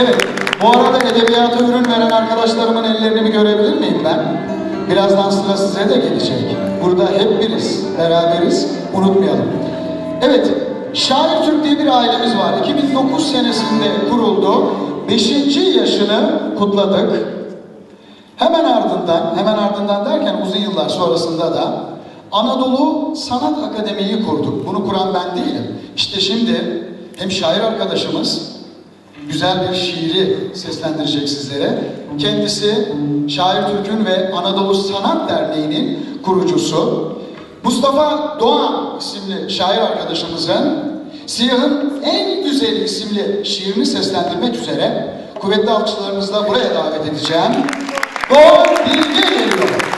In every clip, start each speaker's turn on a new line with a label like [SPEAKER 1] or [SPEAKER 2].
[SPEAKER 1] Evet, bu arada edebiyata ürün veren arkadaşlarımın ellerini bir görebilir miyim ben? Birazdan sıra size de gelecek. Burada hep biriz, beraberiz, unutmayalım. Evet, Şair Türk diye bir ailemiz var. 2009 senesinde kuruldu. 5. yaşını kutladık. Hemen ardından, hemen ardından derken uzun yıllar sonrasında da Anadolu Sanat Akademi'yi kurduk. Bunu kuran ben değilim. İşte şimdi hem şair arkadaşımız güzel bir şiiri seslendirecek sizlere. Kendisi Şair Türk'ün ve Anadolu Sanat Derneği'nin kurucusu. Mustafa Doğan isimli şair arkadaşımızın Siyah'ın en güzeli isimli şiirini seslendirmek üzere kuvvetli alkışlarınızla buraya davet edeceğim. Doğan Bilge geliyor.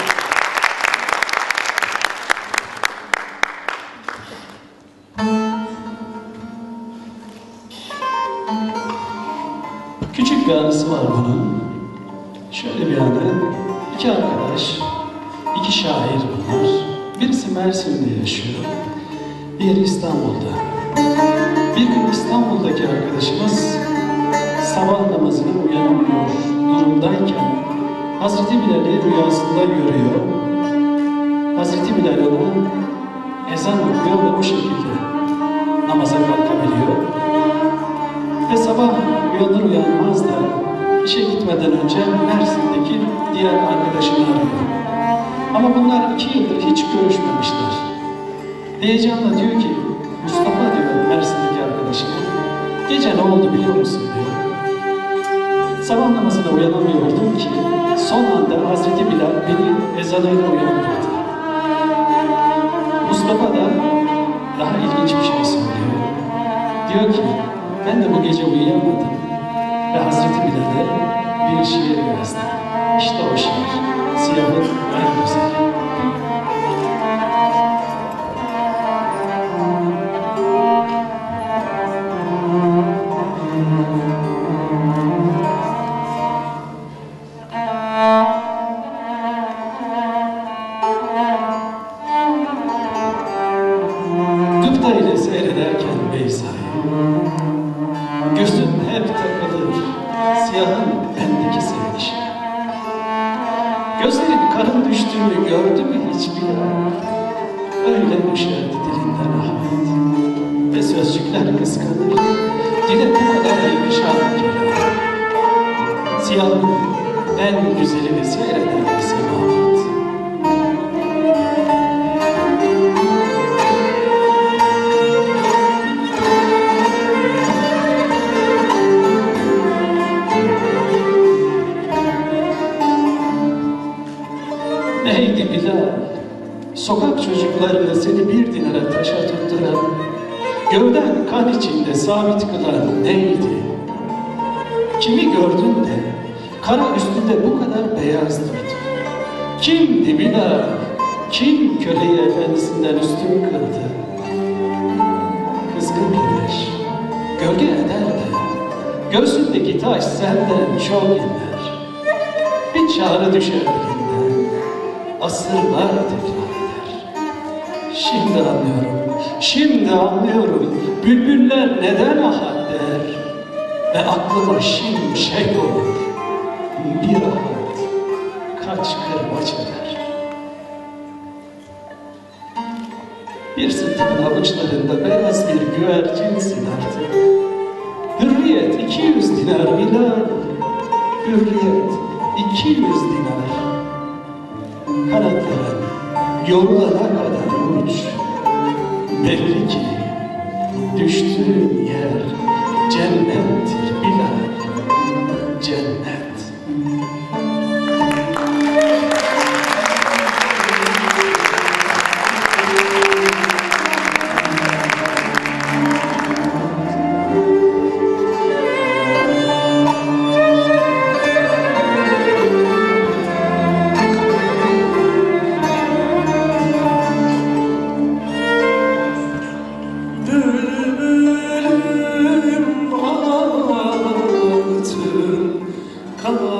[SPEAKER 2] Bir anısı var bunun. Şöyle bir anı. İki arkadaş, iki şair bunlar. Birisi Mersin'de yaşıyor, diğeri İstanbul'da. Bir gün İstanbul'daki arkadaşımız sabah namazına uyanamıyor durumdayken Hazreti Bilal'i rüyasında görüyor. Hazreti Bilal ona ezan okuyor ve bu şekilde namaza kalkabiliyor. Ve sabah uyanır uyanmaz da işe gitmeden önce Mersin'deki diğer arkadaşını arıyor. Ama bunlar iki yıldır hiç görüşmemişler. Heyecanla diyor ki, Mustafa diyor Mersin'deki arkadaşına, gece ne oldu biliyor musun diyor. Sabah namazına uyanamıyordum ki son anda Hazreti Bilal beni ezanıyla uyandırdı. Mustafa da daha ilginç bir şey söylüyor. Diyor ki ben de bu gece uyuyamadım ve Hazreti Bilal'e bir şiir yazdım. İşte o şiir. Siyahın en güzeli. Gıpta ile seyrederken Beyza'yı düştüğünü gördü mü hiçbir an? Öyle düşerdi dilinden ahmet Ve sözcükler kıskanır. Dile bu kadar yakışan kelam. Siyahın en güzelini seyreder semavat Neydi gövden kan içinde sabit kılan neydi? Kimi gördün de kara üstünde bu kadar beyaz durdu? Kimdi Bilal? Kim köleyi efendisinden üstün kıldı? Kızgın güneş, gölge eder de, göğsündeki taş senden çok iner. Bir çağrı düşer asırlar tekrar. Şimdi anlıyorum, şimdi anlıyorum, bülbüller neden ahad der. Ve aklıma şimşek olur, bir ahad kaç kırbaç eder. Bir sırtımın avuçlarında beyaz bir güvercinsin artık. Hürriyet 200 dinar Bilal. Hürriyet 200 dinar. Kanatların yorulana kadar. Belli ki düştüğün yer cennettir Bilal. Cennet.
[SPEAKER 3] 한번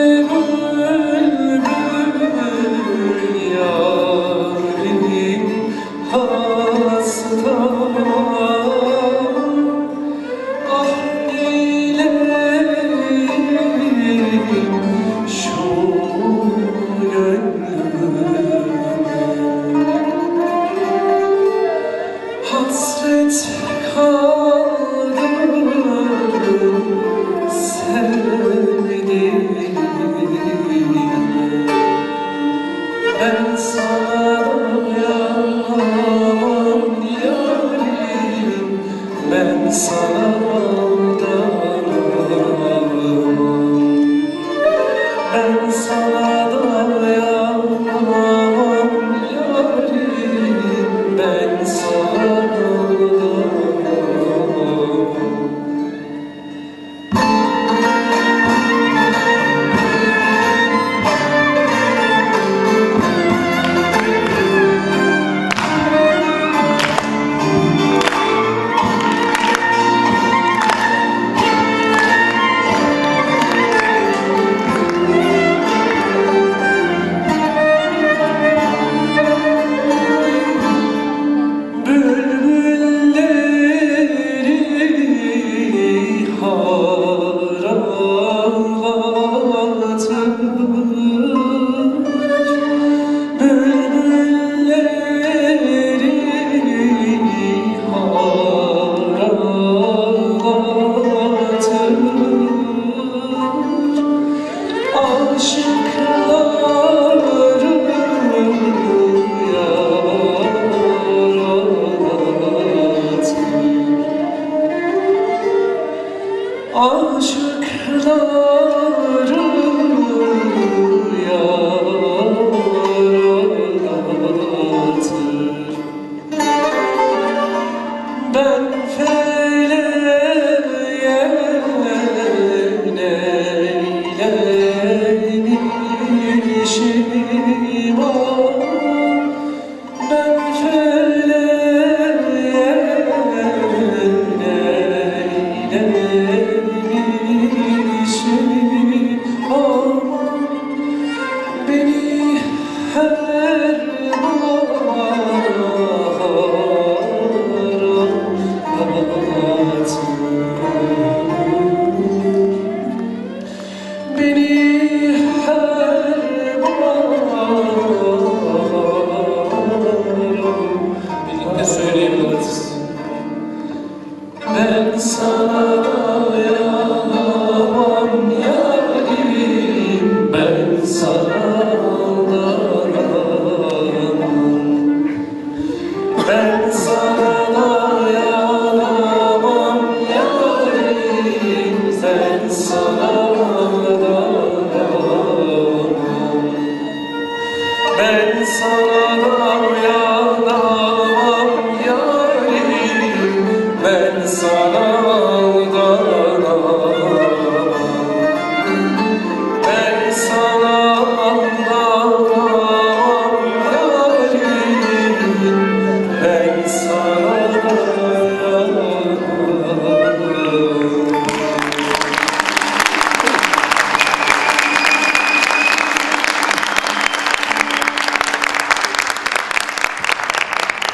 [SPEAKER 3] to me.